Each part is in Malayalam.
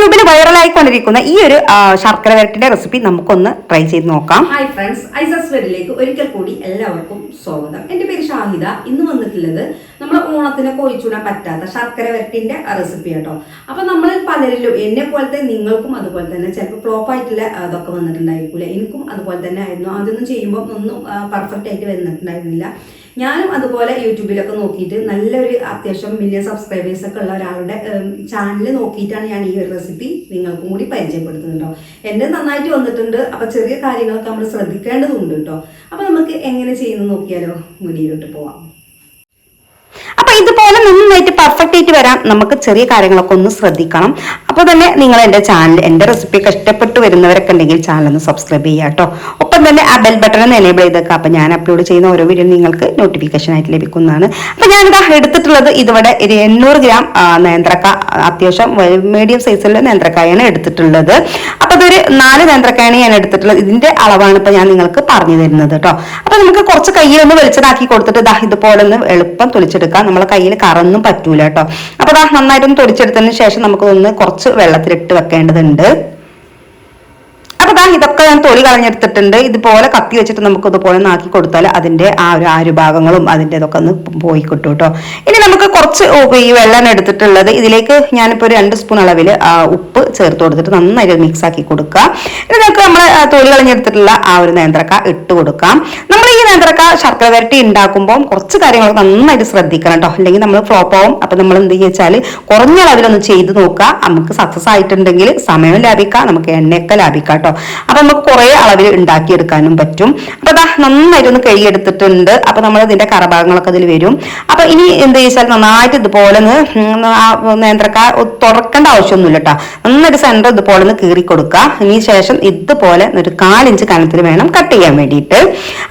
യൂട്യൂബിൽ വൈറലായിക്കൊണ്ടിരിക്കുന്ന ഈ ഒരു ശർക്കര വരട്ടിന്റെ റെസിപ്പി നമുക്കൊന്ന് ട്രൈ ചെയ്ത് നോക്കാം. ഹായ് ഫ്രണ്ട്സ് ഐസസ് വെഡിലേക്ക് ഒരിക്കൽ കൂടി എല്ലാവർക്കും സ്വാഗതം. എന്റെ പേര് ഷാഹിദ. ഇന്ന് വന്നിട്ടുള്ളത് നമ്മൾ ഓണത്തിന് ഒഴിച്ചുവിടാൻ പറ്റാത്ത ശർക്കര വരട്ടിന്റെ റെസിപ്പി കേട്ടോ അപ്പൊ നമ്മൾ പലരിലും എന്നെ പോലത്തെ നിങ്ങൾക്കും അതുപോലെ തന്നെ ചിലപ്പോൾ ഫ്ലോപ്പ് ആയിട്ടുള്ള ഇതൊക്കെ വന്നിട്ടുണ്ടായിരിക്കില്ല? എനിക്കും അതുപോലെ തന്നെ ആയിരുന്നു. അതൊന്നും ചെയ്യുമ്പോൾ ഒന്നും പെർഫെക്റ്റ് ആയിട്ട് വന്നിട്ടുണ്ടായിരുന്നില്ല. ഞാനും അതുപോലെ യൂട്യൂബിലൊക്കെ നോക്കിയിട്ട് നല്ലൊരു അത്യാവശ്യം മില്യൺ സബ്സ്ക്രൈബേഴ്സ് ഒക്കെ ഉള്ള ഒരാളുടെ ചാനൽ നോക്കിയിട്ടാണ് ഞാൻ ഈ ഒരു റെസിപ്പി നിങ്ങൾക്കും കൂടി പരിചയപ്പെടുത്തുന്നുണ്ടോ എന്റെ നന്നായിട്ട് വന്നിട്ടുണ്ട്. അപ്പൊ ചെറിയ കാര്യങ്ങളൊക്കെ നമ്മൾ ശ്രദ്ധിക്കേണ്ടതുണ്ട് കേട്ടോ അപ്പൊ നമുക്ക് എങ്ങനെ ചെയ്യുന്നു നോക്കിയാലോ? മുന്നിലോട്ട് പോവാം. അപ്പൊ ഇതുപോലെ നന്നായിട്ട് പെർഫെക്റ്റ് ആയിട്ട് വരാൻ നമുക്ക് ചെറിയ കാര്യങ്ങളൊക്കെ ഒന്ന് ശ്രദ്ധിക്കണം. അപ്പോൾ തന്നെ നിങ്ങൾ എന്റെ ചാനൽ എന്റെ റെസിപ്പി കഷ്ടപ്പെട്ട് വരുന്നവരൊക്കെ ഉണ്ടെങ്കിൽ ചാനൽ ഒന്ന് സബ്സ്ക്രൈബ് ചെയ്യുക കേട്ടോ ഒപ്പം തന്നെ ആ ബെൽ ബട്ടൺ ഒന്ന് എനേബിൾ ചെയ്തേക്കുക അപ്പൊ ഞാൻ അപ്ലോഡ് ചെയ്യുന്ന ഓരോ വീഡിയോ നിങ്ങൾക്ക് നോട്ടിഫിക്കേഷൻ ആയിട്ട് ലഭിക്കുന്നതാണ്. അപ്പൊ ഞാനിതാ എടുത്തിട്ടുള്ളത് ഇതുവരെ ഒരു എണ്ണൂറ് ഗ്രാം നേന്ത്രക്ക അത്യാവശ്യം മീഡിയം സൈസിലുള്ള നേന്ത്രക്കായാണ് എടുത്തിട്ടുള്ളത്. അപ്പൊ അതൊരു നാല് നേന്ത്രക്കായാണ് ഞാൻ എടുത്തിട്ടുള്ളത്. ഇതിന്റെ അളവാണ് ഇപ്പൊ ഞാൻ നിങ്ങൾക്ക് പറഞ്ഞു തരുന്നത് കേട്ടോ അപ്പൊ നമുക്ക് കുറച്ച് കയ്യിൽ ഒന്ന് വെളിച്ചതാക്കി കൊടുത്തിട്ട് ഇതാ ഇതുപോലെ ഒന്ന് എളുപ്പം തൊളിച്ചെടുക്കാം. നമ്മളെ കയ്യിൽ കറന്നും പറ്റൂല കേട്ടോ. അപ്പൊ ദാ നന്നായിട്ടൊന്ന് തൊടിച്ചെടുത്തതിന് ശേഷം നമുക്കൊന്ന് കുറച്ച് വെള്ളത്തിലിട്ട് വെക്കേണ്ടതുണ്ട്. അപ്പൊ ഇതൊക്കെ ഞാൻ തൊലി കളഞ്ഞെടുത്തിട്ടുണ്ട്. ഇതുപോലെ കത്തി വെച്ചിട്ട് നമുക്ക് ഇതുപോലെ നാക്കി കൊടുത്താൽ അതിന്റെ ആ ഒരു ആരുഭാഗങ്ങളും അതിന്റെ ഇതൊക്കെ ഒന്ന് പോയി കിട്ടും കേട്ടോ ഇനി നമുക്ക് കുറച്ച് ഈ വെള്ളം എടുത്തിട്ടുള്ളത്. ഇതിലേക്ക് ഞാനിപ്പോൾ ഒരു രണ്ട് സ്പൂൺ അളവിൽ ഉപ്പ് ചേർത്ത് കൊടുത്തിട്ട് നന്നായിട്ട് മിക്സ് ആക്കി കൊടുക്കുക ഇനി നമുക്ക് നമ്മൾ തൊലി കളഞ്ഞെടുത്തിട്ടുള്ള ആ ഒരു നേന്ത്രക്ക ഇട്ട് കൊടുക്കാം. നമ്മൾ ഈ നേന്ത്രക്ക ശർക്കര വരട്ടി ഉണ്ടാക്കുമ്പോൾ കുറച്ച് കാര്യങ്ങൾ നന്നായിട്ട് ശ്രദ്ധിക്കണം കേട്ടോ അല്ലെങ്കിൽ നമ്മൾ ഫ്ലോപ്പ് ആവും. അപ്പൊ നമ്മൾ എന്ത് വെച്ചാൽ കുറഞ്ഞ അളവിലൊന്ന് ചെയ്ത് നോക്കുക. നമുക്ക് സക്സസ് ആയിട്ടുണ്ടെങ്കിൽ സമയം ലാഭിക്കാം. നമുക്ക് എണ്ണയൊക്കെ ലാഭിക്കാം കേട്ടോ അപ്പൊ നമുക്ക് കുറെ അളവിൽ ഉണ്ടാക്കിയെടുക്കാനും പറ്റും. അപ്പൊ അതാ നന്നായിട്ടൊന്ന് കഴുകിയെടുത്തിട്ടുണ്ട്. അപ്പൊ നമ്മൾ ഇതിന്റെ കറഭാഗങ്ങളൊക്കെ അതിൽ വരും. അപ്പൊ ഇനി എന്ത് ചോദിച്ചാൽ നന്നായിട്ട് ഇതുപോലെ ഒന്ന് നേന്ത്രക്ക തുറക്കേണ്ട ആവശ്യമൊന്നുമില്ല കേട്ടോ. നന്നായിട്ട് സെന്റർ ഇതുപോലെ ഒന്ന് കീറി കൊടുക്കുക ഇനി ശേഷം ഇതുപോലെ ഒരു കാലിഞ്ച് കനത്തിൽ വേണം കട്ട് ചെയ്യാൻ വേണ്ടിയിട്ട്.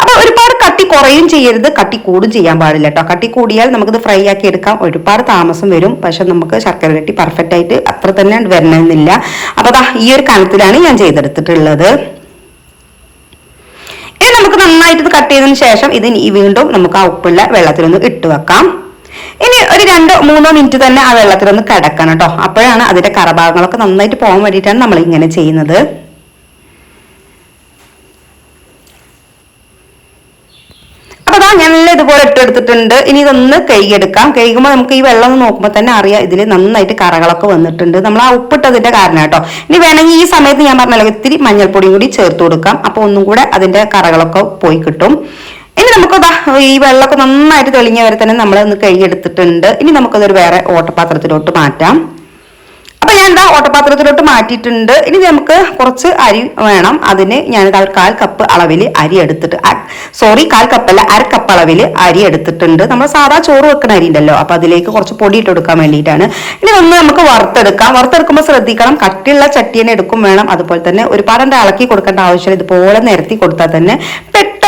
അപ്പൊ ഒരുപാട് കുറയും ചെയ്യരുത് കട്ടി കൂടും ചെയ്യാൻ പാടില്ല കേട്ടോ കട്ടി കൂടിയാൽ നമുക്കിത് ഫ്രൈ ആക്കി എടുക്കാം. ഒരുപാട് താമസം വരും. പക്ഷെ നമുക്ക് ശർക്കര കട്ടി പെർഫെക്റ്റ് ആയിട്ട് അത്ര തന്നെ വരണമെന്നില്ല. അപ്പൊ അതാ ഈ ഒരു കനത്തിലാണ് ഞാൻ ചെയ്തെടുത്തിട്ടുള്ളത്. ഇനി നമുക്ക് നന്നായിട്ട് ഇത് കട്ട് ചെയ്തതിന് ശേഷം ഇത് വീണ്ടും നമുക്ക് ആ ഉപ്പുള്ള വെള്ളത്തിലൊന്ന് ഇട്ട് വെക്കാം. ഇനി ഒരു രണ്ടോ മൂന്നോ മിനിറ്റ് തന്നെ ആ വെള്ളത്തിലൊന്ന് കിടക്കണം കേട്ടോ അപ്പോഴാണ് അതിന്റെ കറഭാഗങ്ങളൊക്കെ നന്നായിട്ട് പോകാൻ വേണ്ടിയിട്ടാണ് നമ്മൾ ഇങ്ങനെ ചെയ്യുന്നത്. എല്ലാം ഇതുപോലെ ഇട്ടെടുത്തിട്ടുണ്ട്. ഇനി ഇതൊന്ന് കഴുകിയെടുക്കാം. കൈകുമ്പോൾ നമുക്ക് ഈ വെള്ളം നോക്കുമ്പോൾ തന്നെ അറിയാം ഇതിൽ നന്നായിട്ട് കറകളൊക്കെ വന്നിട്ടുണ്ട്. നമ്മൾ ആ ഉപ്പിട്ടതിന്റെ കാരണം കേട്ടോ. ഇനി വേണമെങ്കിൽ ഈ സമയത്ത് ഞാൻ പറഞ്ഞല്ലോ ഇത്തിരി മഞ്ഞൾപ്പൊടിയും കൂടി ചേർത്ത് കൊടുക്കാം. അപ്പോൾ ഒന്നും കൂടെ അതിന്റെ കറകളൊക്കെ പോയി കിട്ടും. ഇനി നമുക്ക് ഈ വെള്ളമൊക്കെ നന്നായിട്ട് തെളിഞ്ഞ വരെ തന്നെ നമ്മൾ ഒന്ന് കഴുകിയെടുത്തിട്ടുണ്ട്. ഇനി നമുക്കതൊരു വേറെ ഓട്ടപാത്രത്തിലോട്ട് മാറ്റാം. അപ്പൊ ഞാൻ എന്താ ഓട്ടപാത്രത്തിലോട്ട് മാറ്റിയിട്ടുണ്ട്. ഇനി നമുക്ക് കുറച്ച് അരി വേണം. അതിന് ഞാൻ കാൽ കപ്പ് അളവിൽ അരി എടുത്തിട്ട് സോറി കാൽ കപ്പല്ല അര കപ്പ് അളവിൽ അരി എടുത്തിട്ടുണ്ട്. നമ്മൾ സാധാ ചോറ് വെക്കുന്ന അരി ഉണ്ടല്ലോ. അപ്പൊ അതിലേക്ക് കുറച്ച് പൊടി ഇട്ട് കൊടുക്കാൻ വേണ്ടിയിട്ടാണ്. ഇനി ഒന്ന് നമുക്ക് വറുത്തെടുക്കാം. വറുത്തെടുക്കുമ്പോൾ ശ്രദ്ധിക്കണം. കട്ടിയുള്ള ചട്ടി തന്നെ എടുക്കും വേണം. അതുപോലെ തന്നെ ഒരുപാട് ഇളക്കി കൊടുക്കേണ്ട ആവശ്യമില്ല. ഇതുപോലെ നിരത്തി കൊടുത്താൽ തന്നെ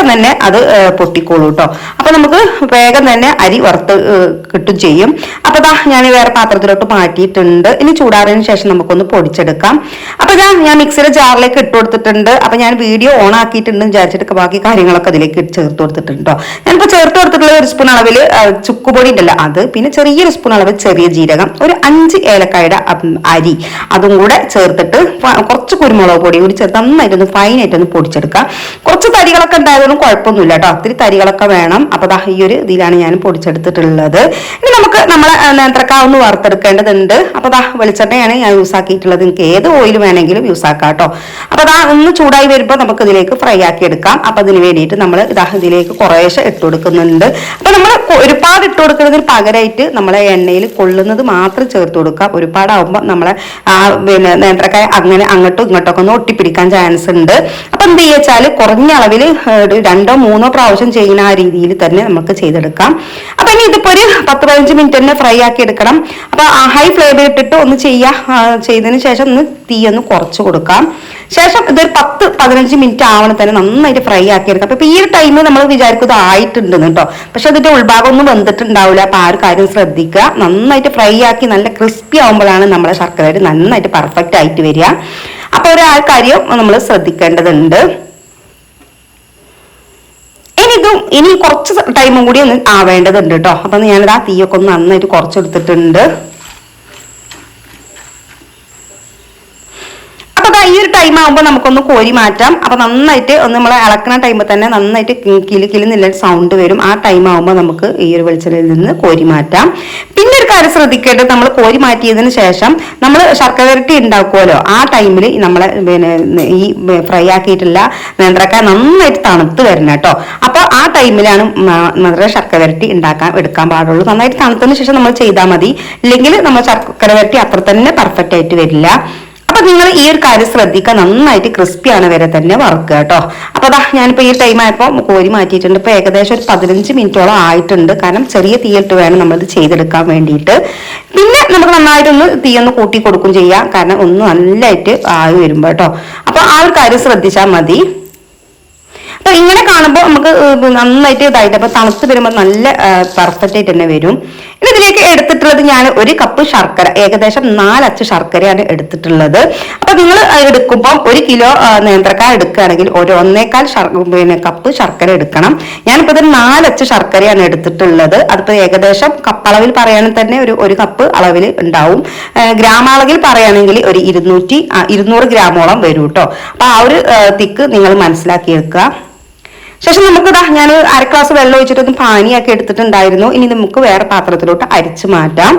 പെട്ടെന്ന് തന്നെ അത് പൊട്ടിക്കോളൂ കേട്ടോ അപ്പൊ നമുക്ക് വേഗം തന്നെ അരി വറുത്ത് കിട്ടും ചെയ്യും. അപ്പൊ ദാ ഞാൻ വേറെ പാത്രത്തിലോട്ട് മാറ്റിയിട്ടുണ്ട്. ഇനി ചൂടാറിയതിനു ശേഷം നമുക്കൊന്ന് പൊടിച്ചെടുക്കാം. അപ്പൊ ഞാൻ ഞാൻ മിക്സിയുടെ ജാറിലേക്ക് ഇട്ട് കൊടുത്തിട്ടുണ്ട്. അപ്പൊ ഞാൻ വീഡിയോ ഓൺ ആക്കിയിട്ടുണ്ട് വിചാരിച്ചിട്ട് ബാക്കി കാര്യങ്ങളൊക്കെ അതിലേക്ക് ചേർത്ത് കൊടുത്തിട്ടുണ്ട് ഞാനിപ്പോ ചേർത്ത് കൊടുത്തിട്ടുള്ള ഒരു സ്പൂൺ അളവിൽ ചുക്കുപൊടി ഉണ്ടല്ലോ അത് പിന്നെ ചെറിയൊരു സ്പൂൺ അളവ് ചെറിയ ജീരകം ഒരു അഞ്ച് ഏലക്കായുടെ അരി അതും കൂടെ ചേർത്തിട്ട് കുറച്ച് കുരുമുളക് പൊടി കൂടി ചേർത്ത് നന്നായിട്ടൊന്ന് ഫൈനായിട്ടൊന്ന് പൊടിച്ചെടുക്കാം. കുറച്ച് തരികളൊക്കെ ഉണ്ടായതൊന്നും കുഴപ്പമൊന്നുമില്ല കേട്ടോ ഒത്തിരി തരികളൊക്കെ വേണം. അപ്പൊ ദാ ഈ ഒരു ഇതിലാണ് ഞാൻ പൊടിച്ചെടുത്തിട്ടുള്ളത്. ഇനി നമുക്ക് നമ്മളെ നേന്ത്രക്ക ഒന്ന് വറുത്തെടുക്കേണ്ടതുണ്ട്. അപ്പൊ ദാ വെളിച്ചെണ്ണയാണ് ഞാൻ യൂസ് ആക്കിയിട്ടുള്ളത്. നിങ്ങൾക്ക് ഏത് ഓയിൽ വേണമെങ്കിലും യൂസ് ആക്കാം കേട്ടോ അപ്പൊ ദാ ഒന്ന് ചൂടായി വരുമ്പോൾ നമുക്ക് ഇതിലേക്ക് ഫ്രൈ ആക്കി എടുക്കാം. അപ്പൊ അതിന് വേണ്ടിയിട്ട് നമ്മൾ ഇതാ ഇതിലേക്ക് കുറേശ്ശെ ഇട്ട് കൊടുക്കുന്നുണ്ട്. അപ്പൊ നമ്മൾ ഒരുപാട് ഇട്ട് കൊടുക്കുന്നതിന് പകരമായിട്ട് നമ്മളെ എണ്ണയിൽ കൊള്ളുന്നത് മാത്രം ചേർത്ത് കൊടുക്കാം. ഒരുപാടാവുമ്പോൾ നമ്മളെ ആ പിന്നെ നേന്ത്രക്കായ അങ്ങനെ അങ്ങോട്ടും ഇങ്ങോട്ടൊക്കെ ഒന്ന് ഒട്ടിപ്പിടിക്കാൻ ചാൻസ് ഉണ്ട്. അപ്പൊ എന്ത് ചെയ്യുവെച്ചാൽ കുറഞ്ഞ അളവിൽ രണ്ടോ മൂന്നോ പ്രാവശ്യം ചെയ്യുന്ന ആ രീതിയിൽ തന്നെ നമുക്ക് ചെയ്തെടുക്കാം. അപ്പൊ ഇനി ഇതിപ്പോ ഒരു പത്ത് പതിനഞ്ച് മിനിറ്റ് തന്നെ ഫ്രൈ ആക്കി എടുക്കണം. അപ്പൊ ഹൈ ഫ്ലേമിൽ ഇട്ടിട്ട് ഒന്ന് ചെയ്യാ ചെയ്തതിന് ശേഷം ഒന്ന് തീ ഒന്ന് കുറച്ച് കൊടുക്കാം. ശേഷം ഇതൊരു പത്ത് പതിനഞ്ച് മിനിറ്റ് ആവണം തന്നെ നന്നായിട്ട് ഫ്രൈ ആക്കി എടുക്കാം. അപ്പൊ ഈ ഒരു ടൈമിൽ നമ്മൾ വിചാരിക്കും ഇത് ആയിട്ടുണ്ടെന്ന് കേട്ടോ. പക്ഷെ അതിന്റെ ഉൾഭാഗം ഒന്നും വെന്തിട്ടുണ്ടാവില്ല. അപ്പൊ ആ ഒരു കാര്യം ശ്രദ്ധിക്കുക. നന്നായിട്ട് ഫ്രൈ ആക്കി നല്ല ക്രിസ്പി ആവുമ്പോഴാണ് നമ്മുടെ ശർക്കര നന്നായിട്ട് പെർഫെക്റ്റ് ആയിട്ട് വരിക. അപ്പൊ ഒരു ആ കാര്യം നമ്മൾ ശ്രദ്ധിക്കേണ്ടതുണ്ട്. ഇതും ഇനി കുറച്ച് ടൈമും കൂടി ഒന്ന് ആവേണ്ടതുണ്ട് കേട്ടോ അപ്പൊ ഞാനിത് ആ തീയൊക്കെ ഒന്ന് നന്നായിട്ട് കുറച്ചെടുത്തിട്ടുണ്ട്. ഈ ഒരു ടൈം ആകുമ്പോൾ നമുക്കൊന്ന് കോരി മാറ്റാം. അപ്പൊ നന്നായിട്ട് ഒന്ന് നമ്മൾ ഇളക്കുന്ന ടൈമിൽ തന്നെ നന്നായിട്ട് കിലി കിലി എന്നുള്ള സൗണ്ട് വരും. ആ ടൈം ആകുമ്പോൾ നമുക്ക് ഈ ഒരു വെളിച്ചെണ്ണയിൽ നിന്ന് കോരി മാറ്റാം. പിന്നെ ഒരു കാര്യം ശ്രദ്ധിക്കേണ്ടത് നമ്മൾ കോരി മാറ്റിയതിന് ശേഷം നമ്മൾ ശർക്കര വരട്ടി ഉണ്ടാക്കുമല്ലോ ആ ടൈമിൽ നമ്മളെ പിന്നെ ഈ ഫ്രൈ ആക്കിയിട്ടുള്ള നേന്ത്രക്ക നന്നായിട്ട് തണുത്ത് വരണം കേട്ടോ. അപ്പോൾ ആ ടൈമിലാണ് നല്ല ശർക്കര വരട്ടി ഉണ്ടാക്കാൻ എടുക്കാൻ പാടുള്ളൂ. നന്നായിട്ട് തണുത്തതിന് ശേഷം നമ്മൾ ചെയ്താൽ മതി. ഇല്ലെങ്കിൽ നമ്മൾ ശർക്കര വരട്ടി അത്ര തന്നെ പെർഫെക്റ്റ് ആയിട്ട് വരില്ല. അപ്പൊ നിങ്ങൾ ഈ ഒരു കാര്യം ശ്രദ്ധിക്കുക. നന്നായിട്ട് ക്രിസ്പി ആണ് വരെ തന്നെ വറുക്കുക കേട്ടോ. അപ്പൊ അതാ ഞാനിപ്പോ ഈ ടൈം ആയപ്പോൾ കോരി മാറ്റിയിട്ടുണ്ട്. ഇപ്പൊ ഏകദേശം ഒരു പതിനഞ്ച് മിനിറ്റോളം ആയിട്ടുണ്ട്. കാരണം ചെറിയ തീയിട്ട് വേണം നമ്മളിത് ചെയ്തെടുക്കാൻ വേണ്ടിയിട്ട്. പിന്നെ നമുക്ക് നന്നായിട്ടൊന്ന് ഒന്ന് കൂട്ടി കൊടുക്കും ചെയ്യാം. കാരണം ഒന്ന് നല്ലതായിട്ട് ആയി വരുമ്പോ കേട്ടോ. അപ്പൊ ആ ഒരു കാര്യം ശ്രദ്ധിച്ചാൽ മതി. അപ്പൊ ഇങ്ങനെ കാണുമ്പോൾ നമുക്ക് നന്നായിട്ട് ഇതായിട്ട് അപ്പൊ തണുത്ത് വരുമ്പോൾ നല്ല പെർഫെക്റ്റ് ആയിട്ട് തന്നെ വരും. ഇനി ഇതിലേക്ക് എടുത്തിട്ടുള്ളത് ഞാൻ ഒരു കപ്പ് ശർക്കര ഏകദേശം നാലച്ച് ശർക്കരയാണ് എടുത്തിട്ടുള്ളത്. അപ്പൊ നിങ്ങൾ എടുക്കുമ്പോൾ ഒരു കിലോ നേന്ത്രക്ക എടുക്കുകയാണെങ്കിൽ ഒരു ഒന്നേക്കാൽ പിന്നെ കപ്പ് ശർക്കര എടുക്കണം. ഞാനിപ്പോ ഇത് നാലച്ച് ശർക്കരയാണ് എടുത്തിട്ടുള്ളത്. അതിപ്പോ ഏകദേശം കപ്പളവിൽ പറയുകയാണെങ്കിൽ തന്നെ ഒരു ഒരു കപ്പ് അളവിൽ ഉണ്ടാവും. ഗ്രാമളവിൽ പറയുകയാണെങ്കിൽ ഒരു ഇരുന്നൂറ്റി ഇരുന്നൂറ് ഗ്രാമോളം വരും കേട്ടോ അപ്പൊ ആ ഒരു തിക്ക് നിങ്ങൾ മനസ്സിലാക്കി മനസ്സിലാക്കിയെടുക്കുക. ശേഷം നമുക്ക് ഞാൻ അര ഗ്ലാസ് വെള്ളം ഒഴിച്ചിട്ടൊന്ന് പാനിയൊക്കെ എടുത്തിട്ടുണ്ടായിരുന്നു. ഇനി നമുക്ക് വേറെ പാത്രത്തിലോട്ട് അരിച്ചു മാറ്റാം.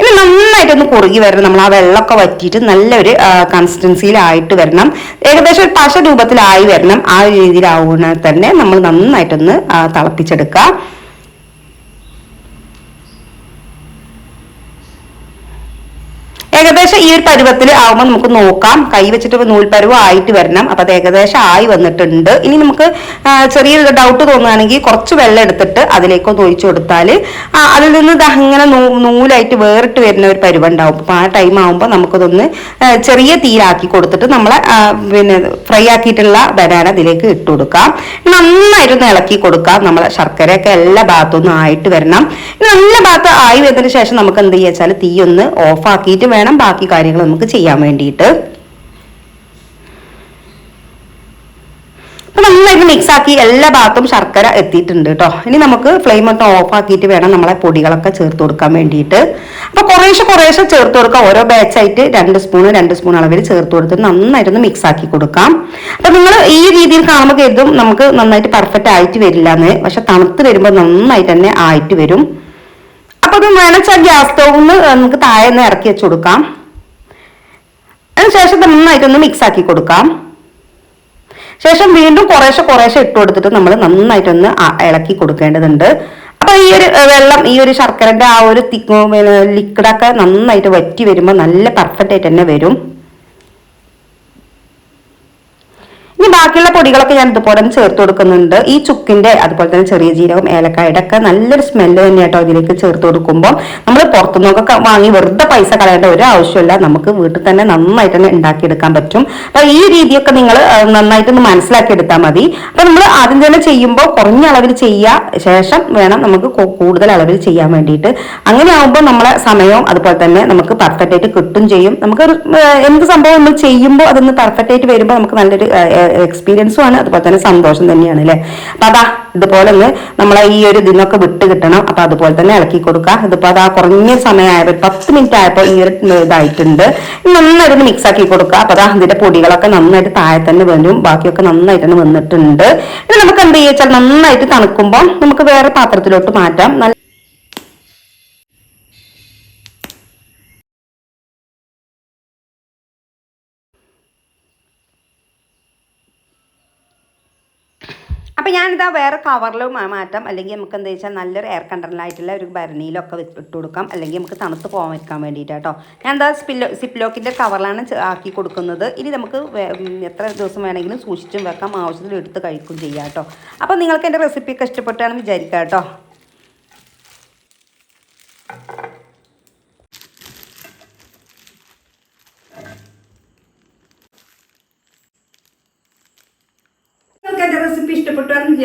ഇനി നന്നായിട്ടൊന്ന് കുറുകി വരണം. നമ്മൾ ആ വെള്ളമൊക്കെ വറ്റിയിട്ട് നല്ലൊരു കൺസിസ്റ്റൻസിയിലായിട്ട് വരണം. ഏകദേശം ഒരു പശ രൂപത്തിലായി വരണം. ആ രീതിയിലാവുകയാണെങ്കിൽ തന്നെ നമ്മൾ നന്നായിട്ടൊന്ന് ആ, ഏകദേശം ഈ ഒരു പരുവത്തിൽ ആവുമ്പോൾ നമുക്ക് നോക്കാം. കൈ വെച്ചിട്ട് നൂൽപരുവ് ആയിട്ട് വരണം. അപ്പൊ അത് ഏകദേശം ആയി വന്നിട്ടുണ്ട്. ഇനി നമുക്ക് ചെറിയൊരു ഡൗട്ട് തോന്നുകയാണെങ്കിൽ കുറച്ച് വെള്ളം എടുത്തിട്ട് അതിലേക്കൊന്ന് ഒഴിച്ചു കൊടുത്താൽ അതിൽ നിന്ന് ദാ ഇങ്ങനെ നൂലായിട്ട് വേറിട്ട് വരുന്ന ഒരു പരുവം ഉണ്ടാവും. അപ്പൊ ആ ടൈം ആവുമ്പോൾ നമുക്കതൊന്ന് ചെറിയ തീരാക്കി കൊടുത്തിട്ട് നമ്മൾ പിന്നെ ഫ്രൈ ആക്കിയിട്ടുള്ള ബനാന അതിലേക്ക് ഇട്ട് കൊടുക്കാം. നന്നായിട്ട് ഇളക്കി കൊടുക്കാം. നമ്മളെ ശർക്കരയൊക്കെ എല്ലാ ഭാഗത്തൊന്നും ആയിട്ട് വരണം. നല്ല ഭാഗത്ത് ആയി വന്നതിന് ശേഷം നമുക്ക് എന്ത് ചെയ്യാ തീ ഒന്ന് ഓഫ് ആക്കിയിട്ട് വേണം. ബാക്കി കാര്യങ്ങൾ നമുക്ക് ചെയ്യാൻ വേണ്ടിയിട്ട്. അപ്പൊ നന്നായിട്ട് മിക്സ് ആക്കി എല്ലാ ഭാഗത്തും ശർക്കര എത്തിയിട്ടുണ്ട് കേട്ടോ ഇനി നമുക്ക് ഫ്ലെയിം ഒന്ന് ഓഫ് ആക്കിയിട്ട് വേണം നമ്മളെ പൊടികളൊക്കെ ചേർത്ത് കൊടുക്കാൻ വേണ്ടിയിട്ട്. അപ്പൊ കുറേശ്ശെ കുറേശ്ശെ ചേർത്ത് കൊടുക്കാം. ഓരോ ബാച്ചായിട്ട് രണ്ട് സ്പൂൺ രണ്ട് സ്പൂൺ അളവിൽ ചേർത്ത് കൊടുത്തിട്ട് നന്നായിട്ടൊന്ന് മിക്സ് ആക്കി കൊടുക്കാം. അപ്പൊ നിങ്ങൾ ഈ രീതിയിൽ കാണുമ്പോൾ കരുതും നമുക്ക് നന്നായിട്ട് പെർഫെക്റ്റ് ആയിട്ട് വരില്ല എന്ന് പക്ഷെ തണുത്ത് വരുമ്പോൾ നന്നായിട്ട് തന്നെ ആയിട്ട് വരും. അപ്പൊ അത് വേണമെച്ചാൽ ഗ്യാസ് സ്റ്റൗന്ന് നമുക്ക് താഴെ ഒന്ന് ഇറക്കി വെച്ച് കൊടുക്കാം. അതിനുശേഷം നന്നായിട്ടൊന്ന് മിക്സ് ആക്കി കൊടുക്കാം. ശേഷം വീണ്ടും കുറേശ്ശെ കുറേശ്ശെ ഇട്ട് കൊടുത്തിട്ട് നമ്മൾ നന്നായിട്ടൊന്ന് ഇളക്കി കൊടുക്കേണ്ടതുണ്ട്. അപ്പൊ ഈ ഒരു വെള്ളം ഈ ഒരു ശർക്കരന്റെ ആ ഒരു ലിക്വിഡൊക്കെ നന്നായിട്ട് വറ്റി വരുമ്പോൾ നല്ല പെർഫെക്റ്റ് ആയിട്ട് തന്നെ വരും. ഇനി ബാക്കിയുള്ള പൊടികളൊക്കെ ഞാൻ ഇതുപോലെ ചേർത്ത് കൊടുക്കുന്നുണ്ട്. ഈ ചുക്കിന്റെ അതുപോലെ തന്നെ ചെറിയ ജീരകം ഏലക്കായുടെ ഒക്കെ നല്ലൊരു സ്മെല്ല് തന്നെ കേട്ടോ ഇതിലേക്ക് ചേർത്ത് കൊടുക്കുമ്പോൾ നമ്മൾ പുറത്തുനിന്നൊക്കെ വാങ്ങി വെറുതെ പൈസ കളയേണ്ട ഒരു ആവശ്യമില്ല നമുക്ക് വീട്ടിൽ തന്നെ നന്നായിട്ട് തന്നെ ഉണ്ടാക്കിയെടുക്കാൻ പറ്റും. അപ്പൊ ഈ രീതിയൊക്കെ നിങ്ങൾ നന്നായിട്ടൊന്ന് മനസ്സിലാക്കി എടുത്താൽ മതി. അപ്പൊ നമ്മൾ ആദ്യം തന്നെ ചെയ്യുമ്പോൾ കുറഞ്ഞ അളവിൽ ചെയ്യുക ശേഷം വേണം നമുക്ക് കൂടുതൽ അളവിൽ ചെയ്യാൻ വേണ്ടിയിട്ട്. അങ്ങനെ ആവുമ്പോൾ നമ്മളെ സമയവും അതുപോലെ തന്നെ നമുക്ക് പെർഫെക്റ്റ് ആയിട്ട് കിട്ടും ചെയ്യും. നമുക്ക് എന്ത് സംഭവം നമ്മൾ ചെയ്യുമ്പോൾ അതൊന്ന് പെർഫെക്റ്റ് ആയിട്ട് വരുമ്പോൾ നമുക്ക് നല്ലൊരു എക്സ്പീരിയൻസും ആണ് അതുപോലെ തന്നെ സന്തോഷം തന്നെയാണ് അല്ലേ? അപ്പൊ അതാ ഇതുപോലെ ഒന്ന് നമ്മളെ ഈ ഒരു ഇതിനൊക്കെ വിട്ട് കിട്ടണം. അപ്പൊ അതുപോലെ തന്നെ ഇളക്കി കൊടുക്കുക ഇതിപ്പോ അതാ കുറഞ്ഞ സമയമായപ്പോൾ ഒരു പത്ത് മിനിറ്റ് ആയപ്പോൾ ഈ ഒരു ഇതായിട്ടുണ്ട്. നന്നായിട്ട് മിക്സ് ആക്കി കൊടുക്കുക അപ്പൊ അതാ ഇതിന്റെ പൊടികളൊക്കെ നന്നായിട്ട് താഴെ തന്നെ വരും. ബാക്കിയൊക്കെ നന്നായിട്ട് തന്നെ വന്നിട്ടുണ്ട്. ഇത് നമുക്ക് എന്ത് ചെയ്യുക നന്നായിട്ട് തണുക്കുമ്പോൾ നമുക്ക് വേറെ പാത്രത്തിലോട്ട് മാറ്റാം. നല്ല അപ്പൊ ഞാനിതാ വേറെ കവറിലും മാറ്റാം. അല്ലെങ്കിൽ നമുക്ക് എന്താ വെച്ചാൽ നല്ലൊരു എയർ കണ്ടറിലായിട്ടുള്ള ഒരു ഭരണിയിലൊക്കെ ഇട്ട് കൊടുക്കാം. അല്ലെങ്കിൽ നമുക്ക് തണുത്ത് പോകാൻ വെക്കാൻ വേണ്ടിയിട്ട് കേട്ടോ. ഞാൻ എന്താ സ്പില്ലോ സിപ്ലോക്കിന്റെ കവറിലാണ് ആക്കി കൊടുക്കുന്നത്. ഇനി നമുക്ക് എത്ര ദിവസം വേണമെങ്കിലും സൂക്ഷിച്ചും വെക്കാം. ആവശ്യത്തിൽ എടുത്ത് കഴിക്കും ചെയ്യാം കേട്ടോ. അപ്പോൾ നിങ്ങൾക്ക് എന്റെ റെസിപ്പിയൊക്കെ ഇഷ്ടപ്പെട്ടാണെന്ന് വിചാരിക്കാം കേട്ടോ.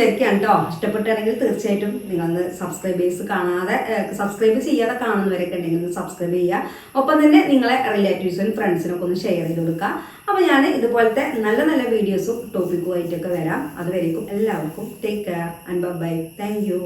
ഇഷ്ടപ്പെട്ടാണെന്ന് വിചാരിക്കാം കേട്ടോ ഇഷ്ടപ്പെട്ടാണെങ്കിൽ തീർച്ചയായിട്ടും നിങ്ങളൊന്ന് സബ്സ്ക്രൈബ് ചെയ്ത് കാണാതെ സബ്സ്ക്രൈബ് ചെയ്യാതെ കാണുന്നവരൊക്കെ ഉണ്ടെങ്കിൽ ഒന്ന് സബ്സ്ക്രൈബ് ചെയ്യുക ഒപ്പം തന്നെ നിങ്ങളെ റിലേറ്റീവ്സിനും ഫ്രണ്ട്സിനും ഒക്കെ ഒന്ന് ഷെയർ ചെയ്ത് കൊടുക്കുക അപ്പോൾ ഞാൻ ഇതുപോലത്തെ നല്ല നല്ല വീഡിയോസും ടോപ്പിക്കുമായിട്ടൊക്കെ വരാം. അതുവരേക്കും എല്ലാവർക്കും take care and bye thank you